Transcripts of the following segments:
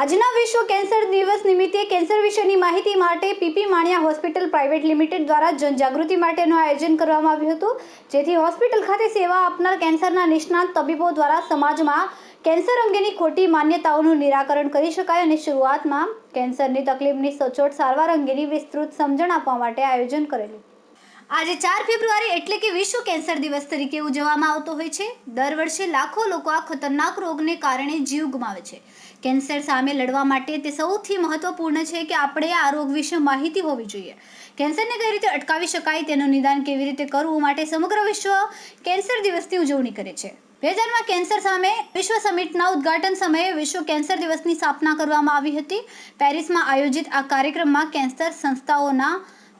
આજના વિશ્વ કેન્સર દિવસ નિમિત્તે કેન્સર વિશેની માહિતી માટે PP Maniya hospital private limited દ્વારા જનજાગૃતિ માટેનું આયોજન કરવામાં આવ્યું હતું. જેથી હોસ્પિટલ ખાતે સેવા આપનાર કેન્સરના નિષ્ણાત તબીબો દ્વારા સમાજમાં કેન્સર અંગેની ખોટી માન્યતાઓનું નિરાકરણ કરી શકાય અને શરૂઆતમાં કેન્સરની તકલીફની સચોટ સારવાર અંગેની વિસ્તૃત સમજણ આપવા માટે આયોજન કરેલું. આજે ચાર ફેબ્રુઆરી એટલે કે વિશ્વ કેન્સર દિવસ તરીકે ઉજવવામાં આવતો હોય છે. દર વર્ષે લાખો લોકો આ ખતરનાક રોગને કારણે જીવ ગુમાવે છે. કેન્સર સામે લડવા માટે તે સૌથી મહત્વપૂર્ણ છે કે આપણે આ રોગ વિશે માહિતી હોવી જોઈએ. કેન્સરને કઈ રીતે અટકાવી શકાય તેનું નિદાન કેવી રીતે કરવું માટે સમગ્ર વિશ્વ કેન્સર દિવસની ઉજવણી કરે છે. બે હજારમાં કેન્સર સામે વિશ્વ સમિટના ઉદ્ઘાટન સમયે વિશ્વ કેન્સર દિવસની સ્થાપના કરવામાં આવી હતી. પેરિસમાં આયોજિત આ કાર્યક્રમમાં કેન્સર સંસ્થાઓના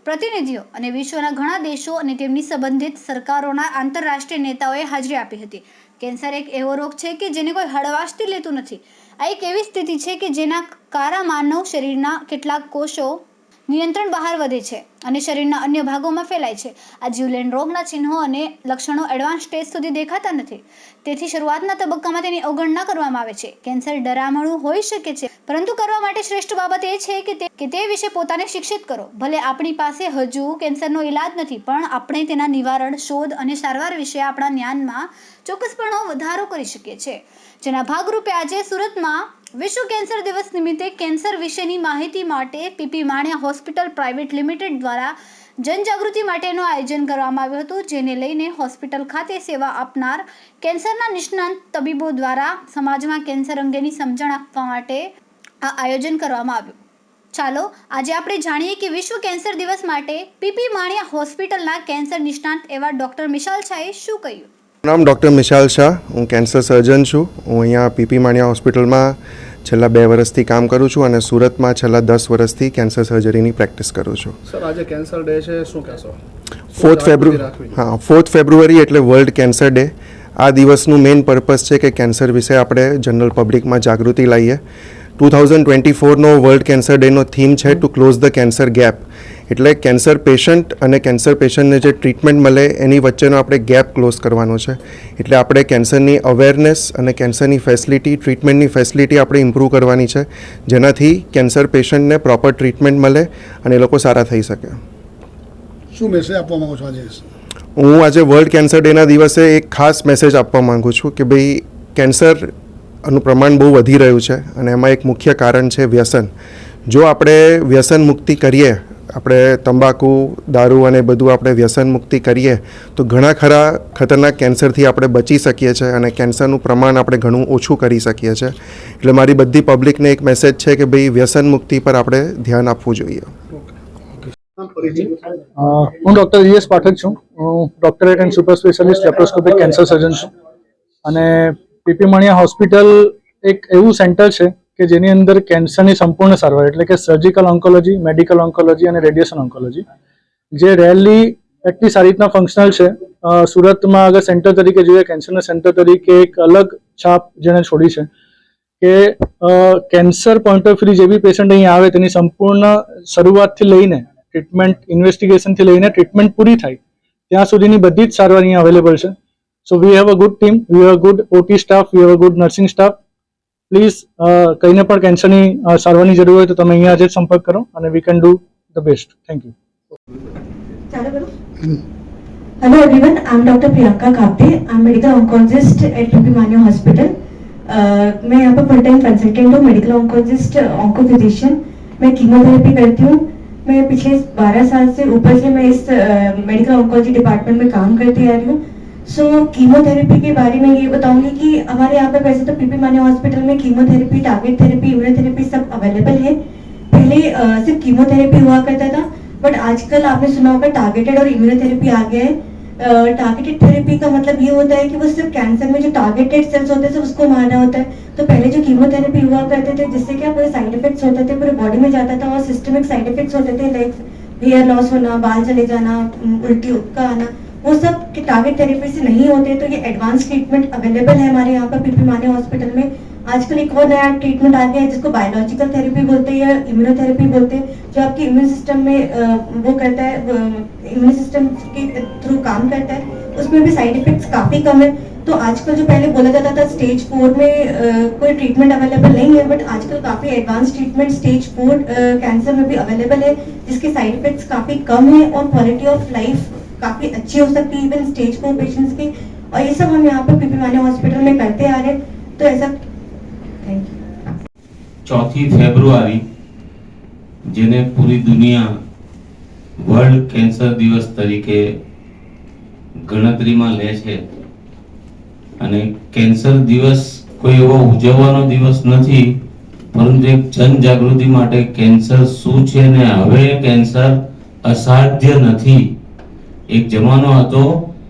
પ્રતિનિધિઓ અને વિશ્વના ઘણા દેશો અને તેમની સંબંધિત સરકારોના આંતરરાષ્ટ્રીય નેતાઓએ હાજરી આપી હતી. કેન્સર એક એવો રોગ છે કે જેને કોઈ હળવાશથી લેતું નથી. આ એક એવી સ્થિતિ છે કે જેના કારા માનવ શરીરના કેટલાક કોષો નિયંત્રણ બહાર વધે છે અને શરીરના અન્ય ભાગોમાં ફેલાય છે. આ જીવલેણ રોગના ચિહ્નો અને લક્ષણો એડવાન્સ સ્ટેજ સુધી દેખાતા નથી. તેથી શરૂઆતના તબક્કામાં તેની અવગણના કરવામાં આવે છે. કેન્સર ડરામણું હોઈ શકે છે, પરંતુ કરવા માટે શ્રેષ્ઠ બાબત એ છે કે તે કે તે વિશે પોતાને શિક્ષિત કરો. ભલે આપણી પાસે હજુ કેન્સરનો ઈલાજ નથી, પણ આપણે તેના નિવારણ, શોધ અને સારવાર વિશે આપણા જ્ઞાનમાં ચોક્કસપણે વધારો કરી શકીએ છીએ. જેના ભાગરૂપે આજે સુરતમાં વિશ્વ કેન્સર દિવસ નિમિત્તે કેન્સર વિશેની માહિતી માટે PP Maniya hospital private limited દ્વારા જનજાગૃતિ માટેનું આયોજન કરવામાં આવ્યું હતું, જેને લઈને હોસ્પિટલ ખાતે સેવા આપનાર કેન્સરના નિષ્ણાંત તબીબો દ્વારા સમાજમાં કેન્સર અંગેની સમજણ આપવા માટે આ આયોજન કરવામાં આવ્યું. ચાલો, આજે આપણે જાણીએ કે વિશ્વ કેન્સર દિવસ માટે પીપી માણિયા હોસ્પિટલના કેન્સર નિષ્ણાંત એવા ડૉક્ટર મિશાલ શાહે શું કહ્યું? નામ ડૉક્ટર મિશાલ શાહ. હું કેન્સર સર્જન છું. હું અહીંયા પીપી માણિયા હોસ્પિટલમાં છેલ્લા બે વર્ષથી કામ કરું છું અને સુરતમાં છેલ્લા દસ વર્ષથી કેન્સર સર્જરીની પ્રેક્ટિસ કરું છું. સર આજે કેન્સર ડે છે. શું કહેશો? ફોર્થ ફેબ્રુઆરી હા ફોર્થ ફેબ્રુઆરી એટલે વર્લ્ડ કેન્સર ડે. આ દિવસનું મેઇન પર્પઝ છે કે કેન્સર વિશે આપણે જનરલ પબ્લિકમાં જાગૃતિ લાવીએ ટુ થાઉઝન્ડ ટ્વેન્ટી ફોરનો વર્લ્ડ કેન્સર ડેનો થીમ છે to close the cancer gap. એટલે કેન્સર પેશન્ટ અને કેન્સર પેશન્ટને જે ટ્રીટમેન્ટ મળે એની વચ્ચેનો આપણે ગેપ ક્લોઝ કરવાનો છે. એટલે આપણે કેન્સરની અવેરનેસ અને કેન્સરની ફેસિલિટી ટ્રીટમેન્ટની ફેસિલિટી આપણે ઇમ્પ્રૂવ કરવાની છે જેનાથી કેન્સર પેશન્ટને પ્રોપર ટ્રીટમેન્ટ મળે અને એ લોકો સારા થઈ શકે. શું મેસેજ આપવા માંગો છો આજે? હું આજે વર્લ્ડ કેન્સર ડેના દિવસે એક ખાસ મેસેજ આપવા માંગુ છું કે ભાઈ કેન્સરનું પ્રમાણ બહુ વધી રહ્યું છે અને એમાં એક મુખ્ય કારણ છે વ્યસન. જો આપણે વ્યસન મુક્તિ કરીએ આપણે તંબાકુ દારૂ અને બધું આપણે વ્યસન મુક્તિ કરીએ તો ઘણા ખરા ખતરનાક કેન્સરથી આપણે બચી શકીએ છીએ અને કેન્સરનું પ્રમાણ આપણે ઘણું ઓછું કરી શકીએ છીએ. એટલે મારી બધી પબ્લિકને એક મેસેજ છે કે ભાઈ વ્યસન મુક્તિ પર આપણે ધ્યાન આપવું જોઈએ. હું ડૉક્ટર ઈએસ પાઠક છું. હું doctorate and super specialist laparoscopic cancer surgeon છું. અને પીપી મણિયા હોસ્પિટલ એક એવું સેન્ટર છે કે જેની અંદર કેન્સરની સંપૂર્ણ સારવાર, એટલે કે સર્જિકલ ઓન્કોલોજી મેડિકલ ઓન્કોલોજી અને રેડિયેશન ઓન્કોલોજી જે રેલી એટલી સારી રીતના ફંક્શનલ છે સુરતમાં અગર સેન્ટર તરીકે જોઈએ કેન્સરના સેન્ટર તરીકે એક અલગ છાપ જેણે છોડી છે કે કેન્સર પોઈન્ટ ઓફ વ્યૂ જે બી પેશન્ટ અહીં આવે, તેની સંપૂર્ણ શરૂઆતથી લઈને ટ્રીટમેન્ટ ઇન્વેસ્ટિગેશનથી લઈને ટ્રીટમેન્ટ પૂરી થાય, ત્યાં સુધીની બધી જ સારવાર અહીંયા અવેલેબલ છે. So we have a good team we have a good OT staff we have a good nursing staff please કંઈને પણ કેન્સરની અ, સારવારની જરૂર હોય તો તમે અહીંયા આજે જ સંપર્ક કરો અને we can do the best thank you ચાલો કરું Hello everyone, I'm Dr. Priyanka Kapte. I'm medical oncologist at PP Manu Hospital. Uh, मैं यहाँ पर फुल टाइम कंसल्टेंट हूँ मेडिकल oncologist, ऑन्को फिजिशियन मैं कीमोथेरेपी करती हूँ मैं पिछले 12 साल से ऊपर से मैं इस मेडिकल ऑन्कोलॉजी डिपार्टमेंट में काम करती आ रही हूँ सो so, कीमोथेरेपी के बारे में ये बताऊँगी कि हमारे यहाँ पे वैसे तो पीपी मान्या हॉस्पिटल में कीमोथेरेपी टारगेट थेरेपी इम्यूनोथेरेपी सब अवेलेबल है। पहले अ, सिर्फ़ कीमोथेरेपी हुआ करता था बट आजकल आपने सुना होगा टारगेटेड और इम्यूनोथेरेपी आ गया है। टारगेटेड थेरेपी का मतलब ये होता है कि वो सिर्फ़ कैंसर में जो टारगेटेड सेल्स होते हैं उसको मारना होता है। तो पहले जो कीमोथेरेपी हुआ करते थे जिससे क्या पूरे साइड इफेक्ट्स होते थे पूरे बॉडी में जाता था और सिस्टमिक साइड इफेक्ट्स होते थे लाइक हेयर लॉस होना बाल चले जाना उल्टी का आना। वो सब टारगेट थेरेपी से नहीं होते तो ये एडवांस ट्रीटमेंट अवेलेबल है हमारे यहाँ पर पीपी माने हॉस्पिटल में। आजकल एक और नया ट्रीटमेंट आ गया है, जिसको बायोलॉजिकल थेरेपी बोलते हैं या इम्यूनोथेरेपी बोलते हैं, जो आपके इम्यून सिस्टम में वो करता है इम्यून सिस्टम के थ्रू काम करता है। उसमें भी साइड इफेक्ट्स काफ़ी कम है। तो आजकल जो पहले बोला जाता था स्टेज फोर में कोई ट्रीटमेंट अवेलेबल नहीं है बट आजकल काफ़ी advance treatment stage four cancer में भी अवेलेबल है, जिसके साइड इफेक्ट्स काफ़ी कम है और क्वालिटी ऑफ़ लाइफ काफ़ी अच्छी हो सकती है इवन स्टेज फोर पेशेंट्स की और ये सब हम यहाँ पर पीपी मानिया हॉस्पिटल में करते आ रहे हैं तो ऐसा थैंक यू ચોથી ફેબ્રુઆરી જેને પૂરી દુનિયા વર્લ્ડ કેન્સર દિવસ તરીકે ગણતરીમાં લે છે અને કેન્સર દિવસ કોઈ એવો ઉજવવાનો દિવસ નથી પરંતુ એક જનજાગૃતિ માટે કેન્સર શું છે ને હવે કેન્સર અસાધ્ય નથી એક જમાનો હતો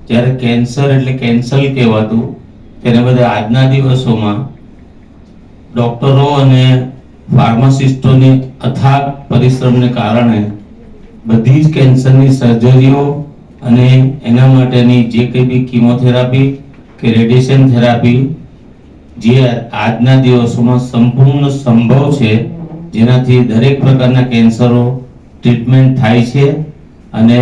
જ્યારે કેન્સર એટલે કેન્સલ કહેવાતું. તેને બધા આજના દિવસોમાં ડોક્ટરો અને ફાર્માસિસ્ટોની અથાગ પરિશ્રમને કારણે બધી જ કેન્સરની સર્જરીઓ અને એના માટેની જે કંઈ બી કિમોથેરાપી કે રેડિયેશન થેરાપી જે આજના દિવસોમાં સંપૂર્ણ સંભવ છે, જેનાથી દરેક પ્રકારના કેન્સરો ટ્રીટમેન્ટ થાય છે અને